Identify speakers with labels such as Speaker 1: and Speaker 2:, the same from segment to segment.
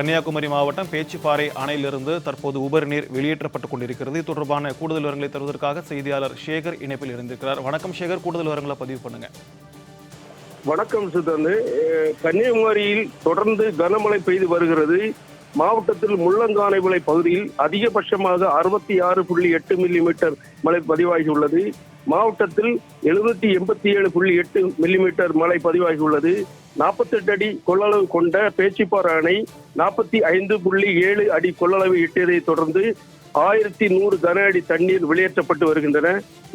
Speaker 1: கன்னியாகுமரி மாவட்டம் பேச்சுப்பாறை அணையிலிருந்து தற்போது உபரி நீர் வெளியேற்றப்பட்டுக் கொண்டிருக்கிறது. இது தொடர்பான கூடுதல் விவரங்களை தருவதற்காக செய்தியாளர் சேகர் இணைப்பில் இருந்திருக்கிறார். வணக்கம் சேகர். கூடுதல் விவரங்களை பதிவு பண்ணுங்க.
Speaker 2: வணக்கம் சித்தந்து கன்னியாகுமரியில் தொடர்ந்து கனமழை பெய்து வருகிறது. மாவட்டத்தில் முள்ளங்கானைவிளை பகுதியில் அதிகபட்சமாக அறுபத்தி ஆறு புள்ளி எட்டு மில்லிமீட்டர் மழை பதிவாகியுள்ளது. மாவட்டத்தில் எழுநூத்தி எண்பத்தி ஏழு புள்ளி எட்டு மில்லிமீட்டர் மழை பதிவாகியுள்ளது. நாற்பத்தெட்டு அடி கொள்ளளவு கொண்ட பேச்சிப்பாறை அணை நாற்பத்தி ஐந்து புள்ளி ஏழு அடி கொள்ளளவு எட்டியதை தொடர்ந்து ஆயிரத்தி நூறு கன அடி தண்ணீர் வெளியேற்றப்பட்டு வருகின்றன.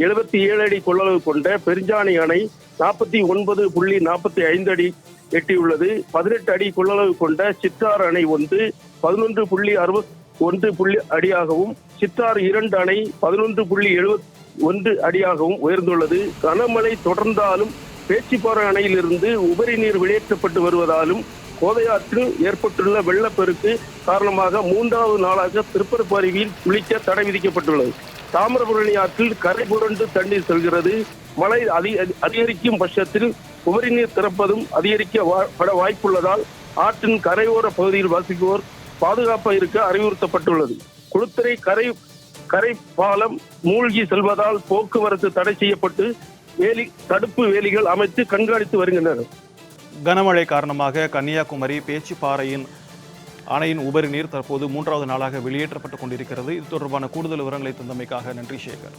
Speaker 2: எழுபத்தி ஏழு அடி கொள்ளளவு கொண்ட பெருஞ்சாணி அணை நாற்பத்தி ஒன்பது புள்ளி நாற்பத்தி ஐந்து அடி எட்டியுள்ளது. பதினெட்டு அடி கொள்ளளவு கொண்ட சித்தார் அணை ஒன்று பதினொன்று புள்ளி அறுபத்தி ஒன்று புள்ளி அடியாகவும் சித்தார் இரண்டு அணை பதினொன்று புள்ளி எழுபத்தி ஒன்று அடியாகவும் உயர்ந்துள்ளது. கனமழை தொடர்ந்தாலும் பேச்சிப்பாறை அணையிலிருந்து உபரி நீர் வெளியேற்றப்பட்டு வருவதாலும் கோதையாற்றில் ஏற்பட்டுள்ள வெள்ளப்பெருக்கு காரணமாக மூன்றாவது நாளாக திருப்பரப்பு அருவியில் குளிக்க தடை விதிக்கப்பட்டுள்ளது. தாமிரபரணி ஆற்றில் கரை புரண்டு தண்ணீர் செல்கிறது. மழை அதி- அதிகரிக்கும் பட்சத்தில் உபரி நீர் திறப்பதும் அதிகரிக்க பட வாய்ப்புள்ளதால் ஆற்றின் கரையோர பகுதியில் வசிப்போர் பாதுகாப்பாக இருக்க அறிவுறுத்தப்பட்டுள்ளது. குளுத்தரை கரை கரை பாலம் மூழ்கி செல்வதால் போக்குவரத்து தடை செய்யப்பட்டு வேலி தடுப்பு வேலிகள் அமைத்து கண்காணித்து வருகின்றனர்.
Speaker 1: கனமழை காரணமாக கன்னியாகுமரி பேச்சுப்பாறையின் அணையின் உபரி நீர் தற்போது மூன்றாவது நாளாக வெளியேற்றப்பட்டுக் கொண்டிருக்கிறது. இது தொடர்பான கூடுதல் விவரங்களை தந்தமைக்காக நன்றி சேகர்.